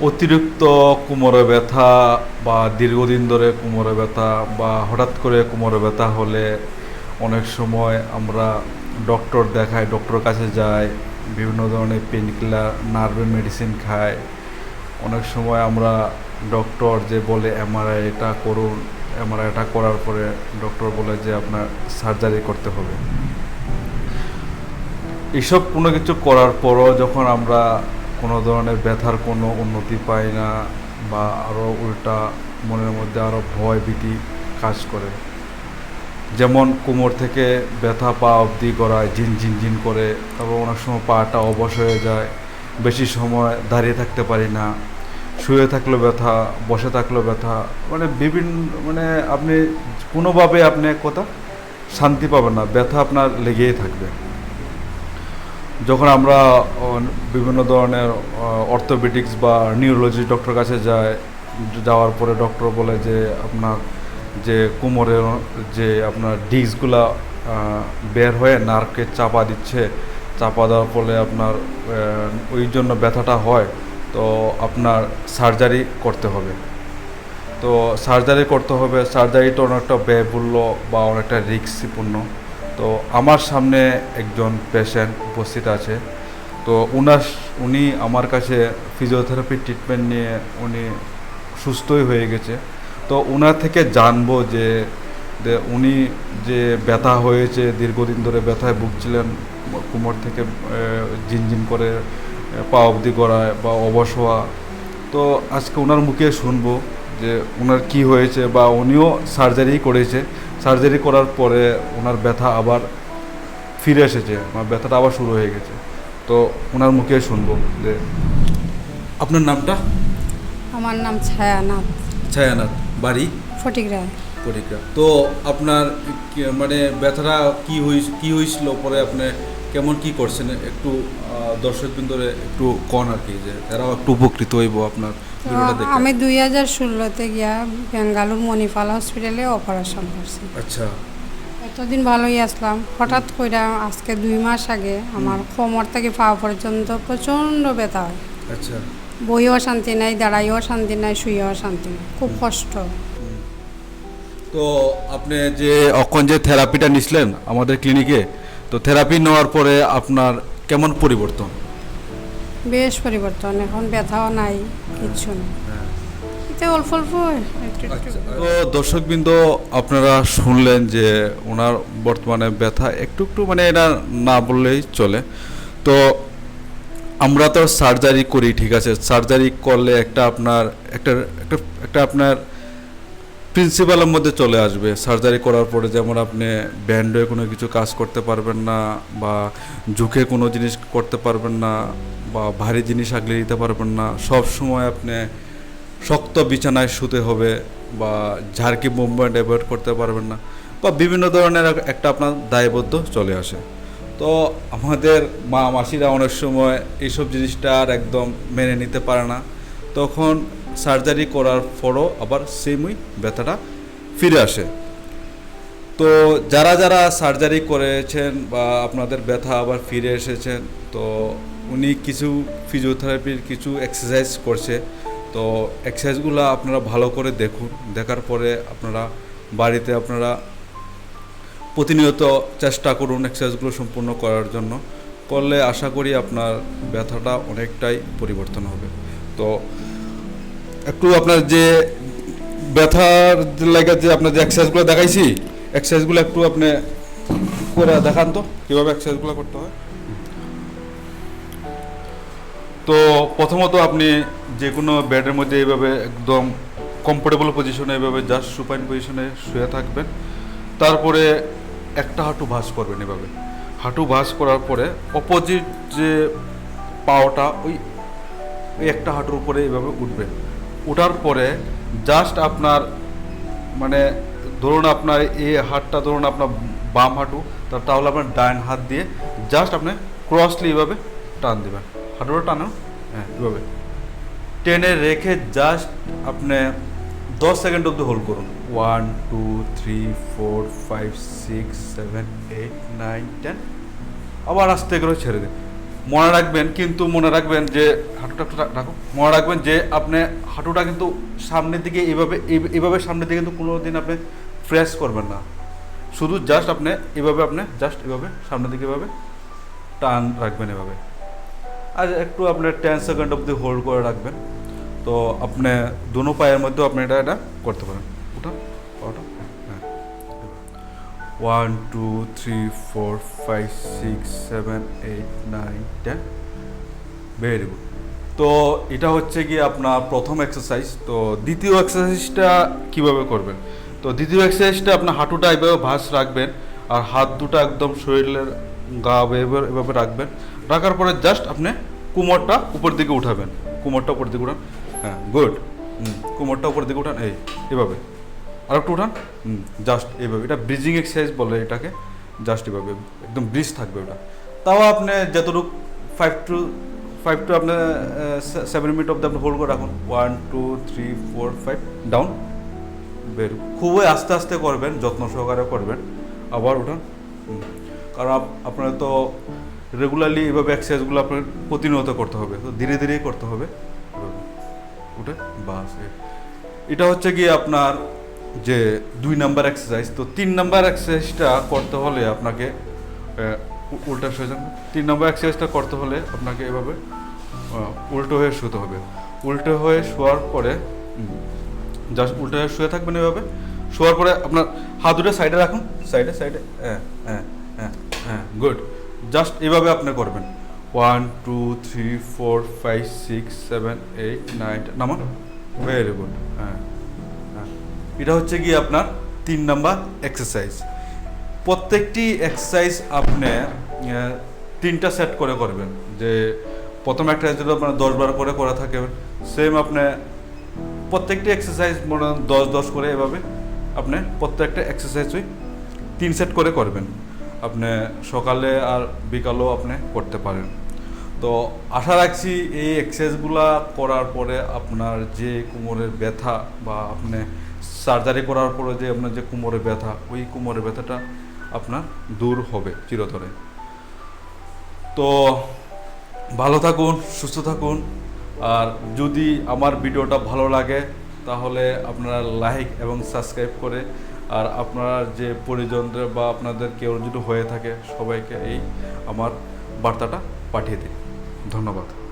অতিরিক্ত কোমরে ব্যথা বা দীর্ঘদিন ধরে কোমরে ব্যথা বা হঠাৎ করে কোমরে ব্যথা হলে অনেক সময় আমরা ডক্টর দেখাই, ডক্টর কাছে যাই, বিভিন্ন ধরনের পেন কিলার নার্ভের মেডিসিন খাই। অনেক সময় আমরা ডক্টর যে বলে, এমআরআই এটা করুন। এমআরআই এটা করার পরে ডক্টর বলে যে, আপনার সার্জারি করতে হবে। এসব কোনো কিছু করার পরও যখন আমরা কোনো ধরনের ব্যথার কোনো উন্নতি পাই না বা আরও উল্টা মনের মধ্যে আরও ভয় ভীতি কাজ করে। যেমন কোমর থেকে ব্যথা পা অবধি করায় ঝিন ঝিন ঝিন করে, তারপর অনেক সময় পাটা অবশ হয়ে যায়, বেশি সময় দাঁড়িয়ে থাকতে পারি না, শুয়ে থাকলেও ব্যথা, বসে থাকলেও ব্যথা মানে বিভিন্ন মানে আপনি কোনোভাবে আপনি কথা শান্তি পাবেন না, ব্যথা আপনার লেগেই থাকবে। যখন আমরা বিভিন্ন ধরনের অর্থোপেডিক্স বা নিউরোলজি ডক্টর কাছে যাই, যাওয়ার পরে ডক্টর বলে যে আপনার যে কোমরের, যে আপনার ডিস্কগুলা বের হয়ে নার্ভকে চাপা দিচ্ছে, চাপা দেওয়ার ফলে আপনার ওই জন্য ব্যথাটা হয়, তো আপনার সার্জারি করতে হবে। তো সার্জারি করতে হবে সার্জারিটা অনেকটা ব্যয়বহুল্য বা অনেকটা রিস্কপূর্ণ তো আমার সামনে একজন পেশেন্ট উপস্থিত আছে। তো উনার উনি আমার কাছে ফিজিওথেরাপি ট্রিটমেন্ট নিয়ে উনি সুস্থই হয়ে গেছে। তো ওনার থেকে জানব যে উনি যে ব্যথা হয়েছে, দীর্ঘদিন ধরে ব্যথায় ভুগছিলেন, কোমর থেকে ঝিনঝিন করে পা অবধি করায় বা অবশ হওয়া। তো আজকে ওনার মুখে শুনব যে ওনার কি হয়েছে বা উনিও সার্জারি করেছে। সার্জারি করার পরে ওনার ব্যথা আবার ফিরে এসেছে আমার ব্যথাটা আবার শুরু হয়ে গেছে। তো ওনার মুখে শুনব যে আপনার নামটা? আমার নাম ছায়ানাথ। ছায়ানাথ বাড়ি? ফটিকরায়। ফটিকরা তো আপনার মানে ব্যথাটা কি হয়েছে কি হয়েছিল পরে আপনি কেমন কি করছেন? একটু দর্শকবৃন্দরে একটু কন আর কি যে এরাও একটু উপকৃত হইব আপনার আমি দুই হাজার ষোলোতে গিয়া বেঙ্গালুর মণিপাল হসপিটালে অপারেশন করছি। আচ্ছা। এতদিন ভালোই আসলাম। হঠাৎ করে আজকে দুই মাস আগে আমার কোমর থেকে পা পর্যন্ত প্রচণ্ড ব্যথা হয়। আচ্ছা। বইও শান্তি নাই দাঁড়াইও শান্তি নাই শুয়েও শান্তি নাই। খুব কষ্ট। তো আপনি যে অখন যে থেরাপিটা নিছিলেন আমাদের ক্লিনিকে তো থেরাপি নেওয়ার পরে আপনার কেমন পরিবর্তন? বেশ পরিবর্তন এখন ব্যথাও নাই কিচ্ছু নেই। এতে অল্প অল্প একটু একটু। তো দর্শকবৃন্দ আপনারা শুনলেন যে ওনার বর্তমানে ব্যথা একটু একটু মানে এটা না বললেই চলে। তো আমরা তো সার্জারি করি ঠিক আছে? সার্জারি করলে একটা আপনার একটা একটা একটা আপনার প্রিন্সিপালের মধ্যে চলে আসবে। সার্জারি করার পরে যেমন আপনি ব্যান্ড হয়ে কোনো কিছু কাজ করতে পারবেন না বা ঝুঁকে কোনো জিনিস করতে পারবেন না বা ভারী জিনিস আগলে দিতে পারবেন না, সব সময় আপনি শক্ত বিছানায় শুতে হবে বা ঝাড়কি মুভমেন্ট অ্যাভয়েড করতে পারবেন না বা বিভিন্ন ধরনের একটা আপনার দায়বদ্ধ চলে আসে। তো আমাদের মা মাসিরা অনেক সময় এইসব জিনিসটা আর একদম মেনে নিতে পারে না। তখন সার্জারি করার পরও আবার সেমই ব্যথাটা ফিরে আসে। তো যারা যারা সার্জারি করেছেন বা আপনাদের ব্যথা আবার ফিরে এসেছেন, তো উনি কিছু ফিজিওথেরাপির কিছু এক্সারসাইজ করছে। তো এক্সারসাইজগুলো আপনারা ভালো করে দেখুন। দেখার পরে আপনারা বাড়িতে আপনারা প্রতিনিয়ত চেষ্টা করুন এক্সারসাইজগুলো সম্পূর্ণ করার জন্য। করলে আশা করি আপনার ব্যথাটা অনেকটাই পরিবর্তন হবে। তো একটু আপনার যে ব্যথার লাগে যে আপনার যে এক্সারসাইজগুলো দেখাইছি এক্সারসাইজগুলো একটু আপনি করে দেখান তো, কীভাবে এক্সারসাইজগুলো করতে হয়। তো প্রথমত আপনি যে কোনো বেডের মধ্যে এইভাবে একদম কমফোর্টেবল পজিশনে এভাবে জাস্ট সুপাইন পজিশনে শুয়ে থাকবেন। তারপরে একটা হাঁটু ভাঁজ করবেন এভাবে হাঁটু ভাঁজ করার পরে অপোজিট যে পাওটা, ওই একটা হাঁটুর উপরে এইভাবে উঠবে ওঠার পরে জাস্ট আপনার মানে ধরুন আপনার এই হাতটা ধরুন আপনার বাম হাঁটু তাহলে আপনার ডান হাত দিয়ে জাস্ট আপনি ক্রসলি এভাবে টান দেবেন। হাঁটুটা টানো হ্যাঁ এভাবে। টেনে রেখে জাস্ট আপনি দশ সেকেন্ড অব্দি হোল্ড করুন। One two three four five six seven eight nine ten আবার আস্তে করে ছেড়ে দিন। মনে রাখবেন, কিন্তু মনে রাখবেন যে, হাঁটুটা একটু রাখো। মনে রাখবেন যে, আপনি হাঁটুটা কিন্তু সামনের দিকে এভাবে এইভাবে সামনের দিকে কিন্তু কোনো দিন আপনি ফ্রেশ করবেন না। শুধু জাস্ট আপনি এভাবে আপনি জাস্ট এভাবে সামনের দিকে এভাবে টান রাখবেন এভাবে। আর একটু আপনি টেন সেকেন্ড অবধি হোল্ড করে রাখবেন। তো আপনি দুনো পায়ের মধ্যেও আপনি এটা এটা করতে পারেন। One two three four five six seven eight nine ten very good তো এটা হচ্ছে কি আপনার প্রথম এক্সারসাইজ তো দ্বিতীয় এক্সারসাইজটা কীভাবে করবেন? তো দ্বিতীয় এক্সারসাইজটা আপনার হাঁটুটা এভাবে ভাঁজ রাখবেন আর হাত দুটো একদম শরীরের গা এভাবে এভাবে রাখবেন। রাখার পরে জাস্ট আপনি কোমরটা উপর দিকে উঠাবেন। কোমরটা উপর দিকে উঠান। হ্যাঁ গুড কোমরটা উপর দিকে উঠান। এই, এভাবে। আর একটু উঠান জাস্ট এইভাবে। এটা ব্রিজিং এক্সারসাইজ বলে এটাকে। জাস্ট এভাবে একদম ব্রিজ থাকবে ওটা। তাও আপনি যতটুকু ফাইভ টু ফাইভ টু আপনার সেভেন মিনিট অব্দি আপনি হোল্ড করে রাখুন। One two three four five down বের। খুবই আস্তে আস্তে করবেন, যত্ন সহকারে করবেন। আবার উঠান। কারণ আপ- আপনার তো রেগুলারলি এভাবে এক্সারসাইজগুলো আপনার প্রতিনিয়ত করতে হবে। তো ধীরে ধীরেই করতে হবে। উঠে, বাস এটা হচ্ছে গিয়ে আপনার যে দুই নাম্বার এক্সারসাইজ তো তিন নাম্বার এক্সারসাইজটা করতে হলে আপনাকে উল্টা শুয়ে যান তিন নাম্বার এক্সারসাইজটা করতে হলে আপনাকে এভাবে উল্টো হয়ে শুতে হবে। উল্টো হয়ে শোয়ার পরে জাস্ট উল্টো হয়ে শুয়ে থাকবেন এভাবে। শোয়ার পরে আপনার হাত দুটো সাইডে রাখুন। সাইডে সাইডে হ্যাঁ হ্যাঁ হ্যাঁ হ্যাঁ গুড জাস্ট এভাবে আপনি করবেন। One, two, three, four, five, six, seven, eight, nine নামান। ভেরি গুড হ্যাঁ। এটা হচ্ছে কি আপনার তিন নাম্বার এক্সারসাইজ প্রত্যেকটি এক্সারসাইজ আপনি তিনটা সেট করে করবেন। যে প্রথম একটা যদি আপনার দশ বার করে করা থাকে সেম আপনি প্রত্যেকটি এক্সারসাইজ মনে দশ দশ করে এভাবে আপনি প্রত্যেকটা এক্সারসাইজই তিন সেট করে করবেন। আপনি সকালে আর বিকালেও আপনি করতে পারেন। তো আশা রাখছি এই এক্সারসাইজগুলা করার পরে আপনার যে কোমরের ব্যথা বা আপনি সার্জারি করার পরে যে আপনার যে কোমরের ব্যথা, ওই কোমরের ব্যথাটা আপনার দূর হবে চিরতরে। তো ভালো থাকুন, সুস্থ থাকুন। আর যদি আমার ভিডিওটা ভালো লাগে, তাহলে আপনারা লাইক এবং সাবস্ক্রাইব করে, আর আপনার যে পরিজনদের বা আপনাদের কেউ যদি হয়ে থাকে, সবাইকে এই আমার বার্তাটা পাঠিয়ে দিন। ধন্যবাদ।